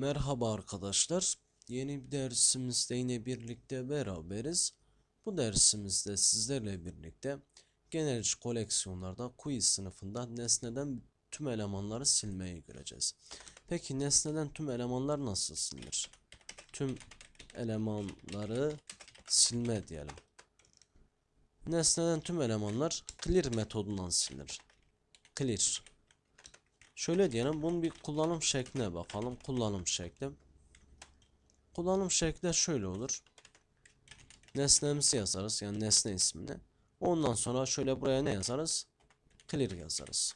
Merhaba arkadaşlar. Yeni bir dersimizde yine birlikte beraberiz. Bu dersimizde sizlerle birlikte genel iş koleksiyonlarda quiz sınıfında nesneden tüm elemanları silmeyi göreceğiz. Peki nesneden tüm elemanlar nasıl silinir? Tüm elemanları silme diyelim. Nesneden tüm elemanlar clear metodundan silinir. Clear. Şöyle diyelim bunun bir kullanım şekline bakalım. Kullanım şekli. Kullanım şekli şöyle olur. Nesnemizi yazarız. Yani nesne ismini. Ondan sonra şöyle buraya ne yazarız? Clear yazarız.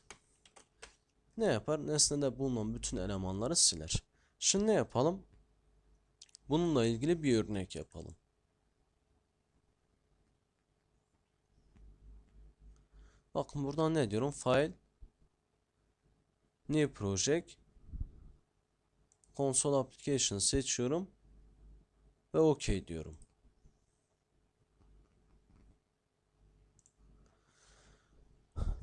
Ne yapar? Nesnede bulunan bütün elemanları siler. Şimdi ne yapalım? Bununla ilgili bir örnek yapalım. Bakın buradan ne diyorum? File New Project Console Application seçiyorum ve OK diyorum.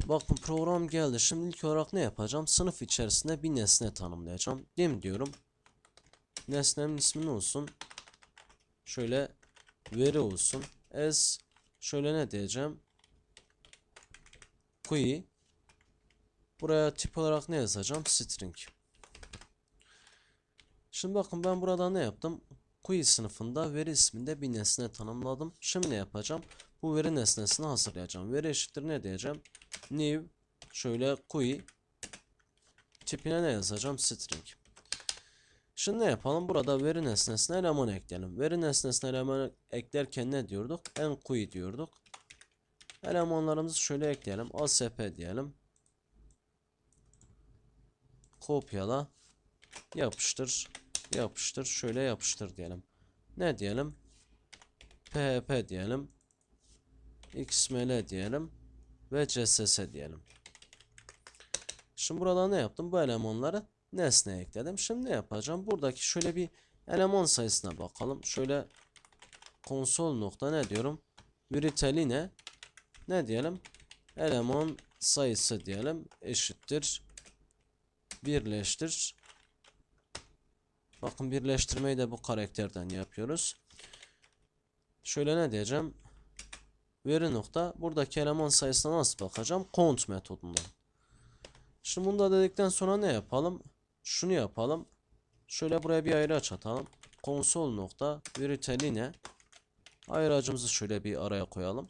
Bakın program geldi. Şimdi ilk olarak ne yapacağım? Sınıf içerisinde bir nesne tanımlayacağım. Dim diyorum. Nesnemin ismi ne olsun? Şöyle veri olsun. As şöyle ne diyeceğim? Qui Buraya tip olarak ne yazacağım? String. Şimdi bakın ben burada ne yaptım? Qui sınıfında veri isminde bir nesne tanımladım. Şimdi ne yapacağım? Bu veri nesnesini hazırlayacağım. Veri eşittir ne diyeceğim? New şöyle qui tipine ne yazacağım? String. Şimdi ne yapalım? Burada veri nesnesine eleman ekleyelim. Veri nesnesine eleman eklerken ne diyorduk? En qui diyorduk. Elemanlarımızı şöyle ekleyelim. asp diyelim kopyala yapıştır yapıştır şöyle yapıştır diyelim. Ne diyelim? Php diyelim. Xml diyelim ve css diyelim. Şimdi burada ne yaptım? Bu elemanları nesneye ekledim. Şimdi ne yapacağım? Buradaki şöyle bir eleman sayısına bakalım. Şöyle konsol nokta ne diyorum? Viriteline ne diyelim? Eleman sayısı diyelim. Eşittir birleştir. Bakın birleştirmeyi de bu karakterden yapıyoruz. Şöyle ne diyeceğim? Veri nokta. Buradaki eleman sayısına nasıl bakacağım? Count metodundan. Şimdi bunu da dedikten sonra ne yapalım? Şunu yapalım. Şöyle buraya bir ayraç atalım. Konsol nokta viriteline ayracımızı şöyle bir araya koyalım.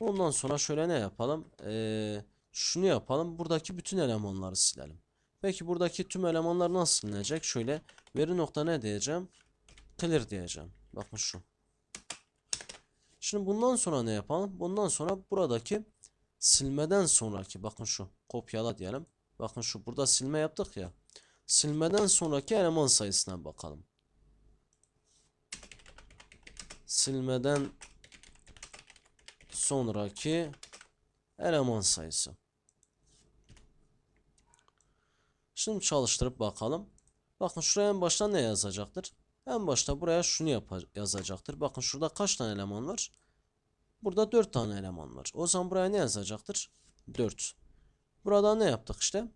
Ondan sonra şöyle ne yapalım? Eee şunu yapalım. Buradaki bütün elemanları silelim. Peki buradaki tüm elemanlar nasıl silinecek? Şöyle veri nokta ne diyeceğim? Clear diyeceğim. Bakın şu. Şimdi bundan sonra ne yapalım? Bundan sonra buradaki silmeden sonraki bakın şu kopyala diyelim. Bakın şu burada silme yaptık ya. Silmeden sonraki eleman sayısına bakalım. Silmeden sonraki eleman sayısı. Şimdi çalıştırıp bakalım. Bakın şuraya en başta ne yazacaktır? En başta buraya şunu yazacaktır. Bakın şurada kaç tane eleman var? Burada 4 tane eleman var. O zaman buraya ne yazacaktır? 4. Burada ne yaptık işte?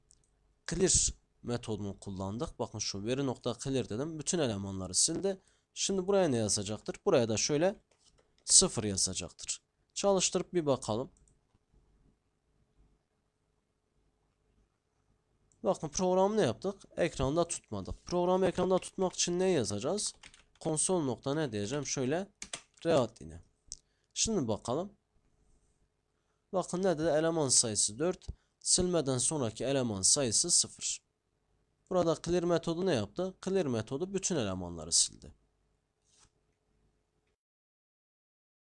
Clear metodunu kullandık. Bakın şu veri nokta clear dedim. Bütün elemanları sildi. Şimdi buraya ne yazacaktır? Buraya da şöyle 0 yazacaktır. Çalıştırıp bir bakalım. Bakın programı ne yaptık? Ekranda tutmadık. Programı ekranda tutmak için ne yazacağız? Konsol nokta ne diyeceğim? Şöyle read yine. Şimdi bakalım. Bakın ne dedi? Eleman sayısı 4. Silmeden sonraki eleman sayısı 0. Burada clear metodu ne yaptı? Clear metodu bütün elemanları sildi.